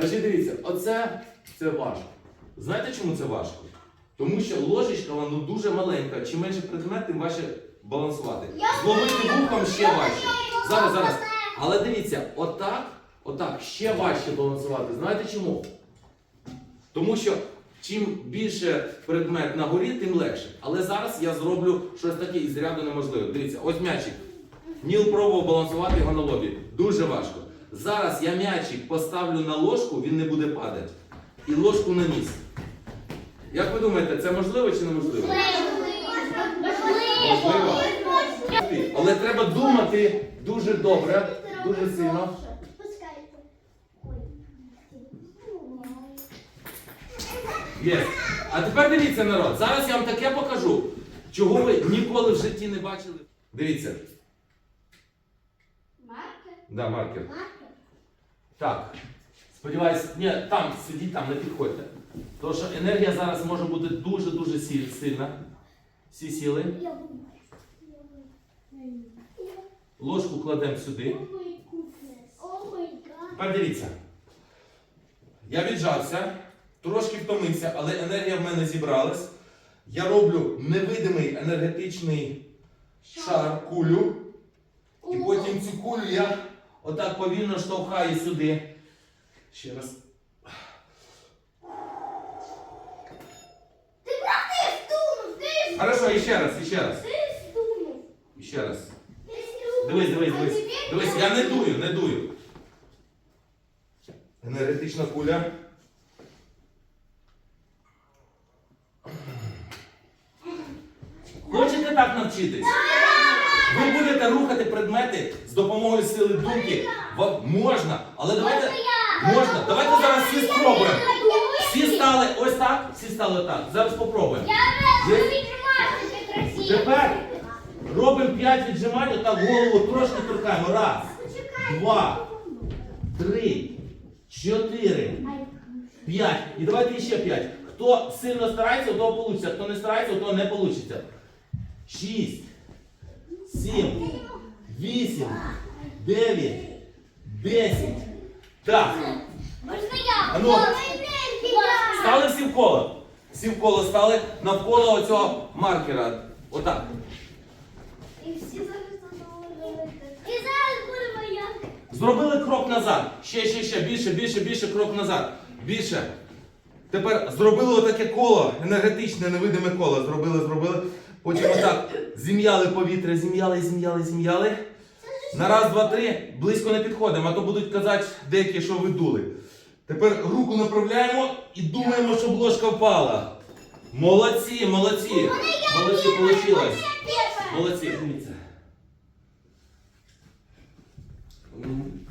Значить, дивіться, оце це важко. Знаєте, чому це важко? Тому що ложечка вона ну, дуже маленька. Чим менше предмет, тим важче балансувати. Зловити вухом ще важче. Зараз, зараз. Але дивіться, отак, отак ще важче балансувати. Знаєте чому? Тому що чим більше предмет на горі, тим легше. Але зараз я зроблю щось таке із ряду неможливе. Дивіться, ось м'ячик. Ніл пробував балансувати його на лобі. Дуже важко. Зараз я м'ячик поставлю на ложку, він не буде падати. І ложку на ніс. Як ви думаєте, це можливо чи неможливо? Можливо. Але треба думати дуже добре, дуже сильно. Є. А тепер дивіться, народ. Зараз я вам таке покажу, чого ви ніколи в житті не бачили. Дивіться. Да, маркер. Так. Сподіваюсь, ні, там сидіть, там, не підходьте. Тому що енергія зараз може бути дуже-дуже сильна. Всі сіли. Ложку кладемо сюди. Тепер дивіться. Я віджався, трошки втомився, але енергія в мене зібралась. Я роблю невидимий енергетичний шар, кулю. І потім цю кулю я отак повільно штовхаю сюди. Ще раз. Хорошо, і ще раз, ще раз. І ще раз. Дивись, дивись, дивись. Дивись, я не дую, не дую. Енергетична куля. Хочете так навчитись? Ви будете рухати предмети з допомогою сили думки. Можна, але давайте. Можна. Давайте зараз всі спробуємо. Всі стали ось так, всі стали так. Зараз спробуємо. Тепер робимо 5 віджимань, отак голову трошки торкаємо. Раз, два, три, чотири, п'ять. І давайте ще п'ять. Хто сильно старається, у того вийде. Хто не старається, у того не вийде. Шість, сім, вісім, дев'ять, десять. Так. А ну, Стали всі в коло. Всі в коло стали навколо оцього маркера. Отак. І всі зараз І зараз будемо я. Зробили крок назад. Ще, ще, ще, більше, більше, більше крок назад. Більше. Тепер зробили отаке коло, енергетичне, невидиме коло. Зробили, зробили. Потім отак зім'яли повітря, зім'яли, зім'яли, зім'яли. На раз, два, три, близько не підходимо, а то будуть казати деякі, що ви дули. Тепер руку направляємо і думаємо, щоб ложка впала. Молодці, молодці. Молодці, вийшло. Молодці, дивіться.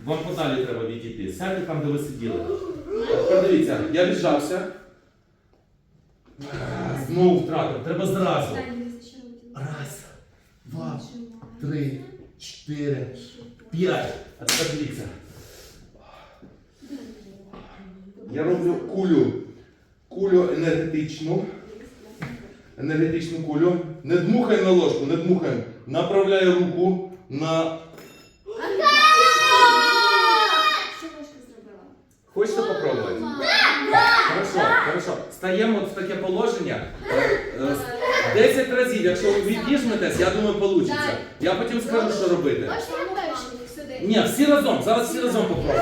Вам подалі треба відійти. Сядьте там, де ви сиділи. А Тепер дивіться, я віджався. Знову втратив. Треба зразу. Два, три, чотири, п'ять. А тепер дивіться. Я роблю кулю. Кулю енергетичну. Енергетичну кулю. Не дмухай на ложку, не дмухай. Направляю руку на. Хочете попробувати? Хорошо, хорошо. Стаємо в таке положення. Е, е, 10 разів, якщо ви відіжметесь, я думаю, вийде. Я потім скажу, що робити. Ні, всі разом, зараз всі разом попробуємо.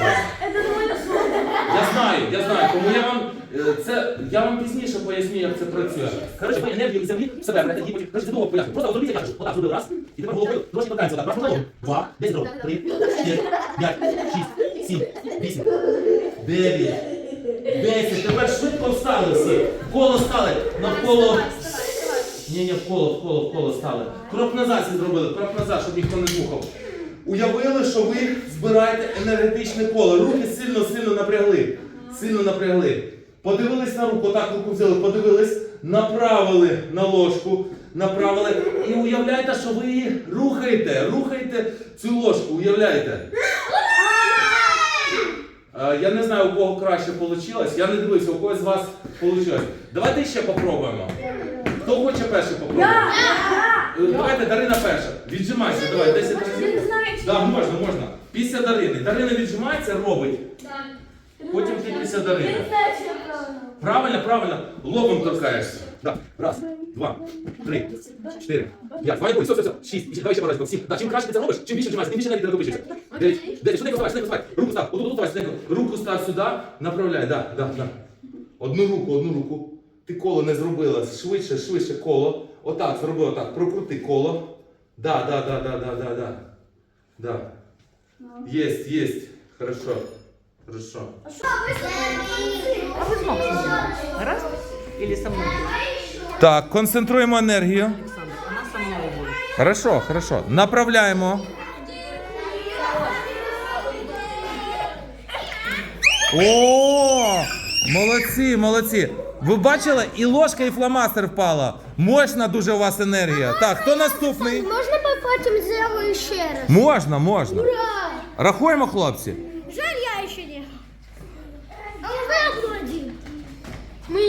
Я знаю, я знаю, тому я вам е, це я вам пізніше поясню, як це працює. Коротше, ви енергію з землі в себе берете, і потім коротше, довго поясню. Просто зробіть, як я кажу. Отак зробили раз, і тепер головою трошки торкаємося. Отак, раз головою. Два, десять років, три, чотири, п'ять, шість, сім, вісім, дев'ять, десять. Тепер швидко встали всі. В Коло стали, навколо. Ні, ні, в коло, в коло, в коло стали. Крок назад зробили, крок назад, щоб ніхто не дмухав. Уявили, що ви збираєте енергетичне коло. Руки сильно-сильно напрягли. Сильно напрягли. Подивились на руку, так руку взяли, подивились, направили на ложку, направили. І уявляєте, що ви її рухаєте, рухаєте цю ложку, уявляєте. Я не знаю, у кого краще вийшло. Я не дивився, у когось з вас вийшло. Давайте ще попробуємо. Хто хоче перший попробувати? Е, Давайте Дарина перша. Віджимайся, давай, 10 разів. Так, можна, можна. Після Дарини. Дарина віджимається, робить. Потім ти торкайтеся Дарини. Правильно, правильно. Лобом торкаєшся. Так, раз, два, три, чотири, п'ять. Давай, все, все, все. Шість. Ще- Давай ще поразимо. Сім. Так, чим краще ти це робиш, чим більше вжимаєш, тим більше навіть накопичується. Дев'ять, десять. Швиденько вставай, швиденько вставай. Руку став. Отут, отут вставай, швиденько. Руку став сюди, направляй. Да, да, да. Одну руку, одну руку. Ти коло не зробила. Швидше, швидше коло. Отак, зроби отак. Прокрути коло. Да, да, да, да, да, да, да. Да. Есть, есть. Хорошо. Хорошо. А вы с Максом будете? Раз? Или со мной? Так, концентруємо енергію. Со. Хорошо, хорошо. Направляємо. О! Молодці, молодці. Ви бачили, і ложка, і фломастер впала. Мощна дуже у вас енергія. Так, хто наступний? Можна потім зробити ще раз? Можна, можна. Рахуємо, хлопці. Жаль, я ще не. А ви один. Ми.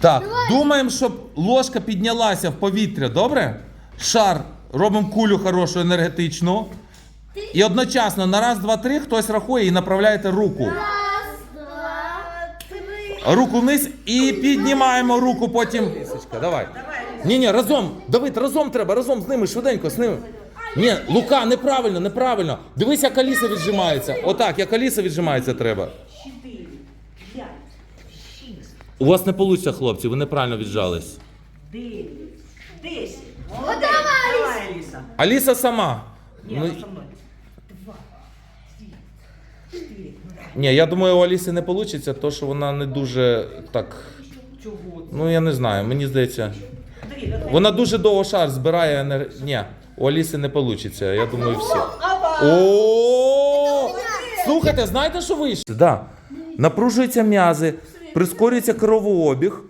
Так, думаємо, щоб ложка піднялася в повітря, добре? Шар, робимо кулю хорошу енергетичну. І одночасно на раз, два, три хтось рахує і направляєте руку. Руку вниз і піднімаємо руку потім. Лісочка, давай. Ні, ні, разом. Давид, разом треба, разом з ними, швиденько, з ними. Ні, Лука, неправильно, неправильно. Дивись, як Аліса віджимається. Отак, як Аліса віджимається треба. У вас не вийде, хлопці, ви неправильно віджались. десять. Давай, Алиса. Аліса сама. Нет, Ну, со мной. Ні, я думаю, у Аліси не вийде, то що вона не дуже так. Чего? Ну я не знаю, мені здається. Вона дуже довго шар збирає енер... Ні, у Аліси не вийде. Я думаю, все. О! Слухайте, знаєте, що вийшло? Да. Напружуються м'язи, прискорюється кровообіг,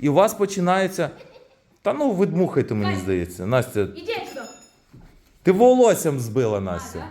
і у вас починається. Та ну ви дмухайте, мені здається. Настя, Іди сюди. ти волоссям збила Настя.